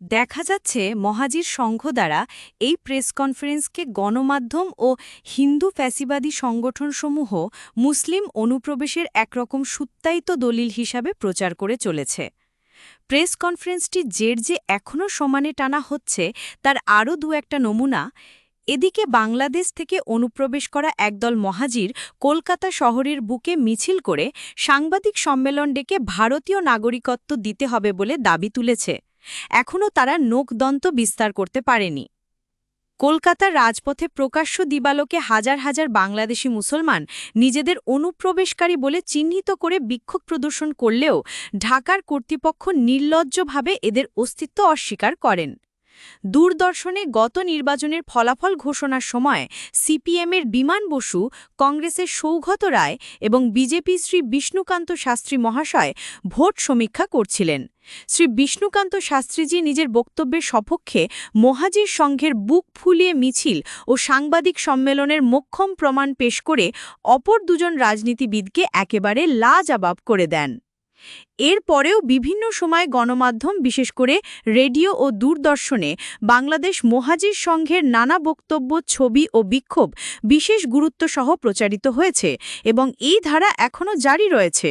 দেখা যাচ্ছে মহাজির সংঘ দ্বারা এই প্রেস কনফারেন্সকে গণমাধ্যম ও হিন্দু ফ্যাসিবাদী সংগঠনসমূহ মুসলিম অনুপ্রবেশের একরকম সুত্তায়িত দলিল হিসাবে প্রচার করে চলেছে। প্রেস কনফারেন্সটি জের যে এখনও সমানে টানা হচ্ছে, তার আরও দু একটা নমুনা। এদিকে বাংলাদেশ থেকে অনুপ্রবেশ করা একদল মহাজির কলকাতা শহরের বুকে মিছিল করে সাংবাদিক সম্মেলন ডেকে ভারতীয় নাগরিকত্ব দিতে হবে বলে দাবি তুলেছে। এখনও তারা নোকদন্ত বিস্তার করতে পারেনি। কলকাতার রাজপথে প্রকাশ্য দিবালোকে হাজার হাজার বাংলাদেশি মুসলমান নিজেদের অনুপ্রবেশকারী বলে চিহ্নিত করে বিক্ষোভ প্রদর্শন করলেও ঢাকার কর্তৃপক্ষ নির্লজ্জভাবে এদের অস্তিত্ব অস্বীকার করেন। দূরদর্শনে গত নির্বাচনের ফলাফল ঘোষণার সময় সিপিএমের বিমান বসু, কংগ্রেসের সৌগত রায় এবং বিজেপি শ্রী বিষ্ণুকান্ত শাস্ত্রী মহাশয় ভোট সমীক্ষা করছিলেন। শ্রী বিষ্ণুকান্ত শাস্ত্রীজি নিজের বক্তব্যের সপক্ষে মহাজির সংঘের বুক ফুলিয়ে মিছিল ও সাংবাদিক সম্মেলনের মোক্ষম প্রমাণ পেশ করে অপর দুজন রাজনীতিবিদকে একেবারে লাজবাব করে দেন। এর পরেও বিভিন্ন সময় গণমাধ্যম, বিশেষ করে রেডিও ও দূরদর্শনে বাংলাদেশ মহাজির সংঘের নানা বক্তব্য, ছবি ও বিক্ষোভ বিশেষ গুরুত্বসহ প্রচারিত হয়েছে এবং এই ধারা এখনও জারি রয়েছে।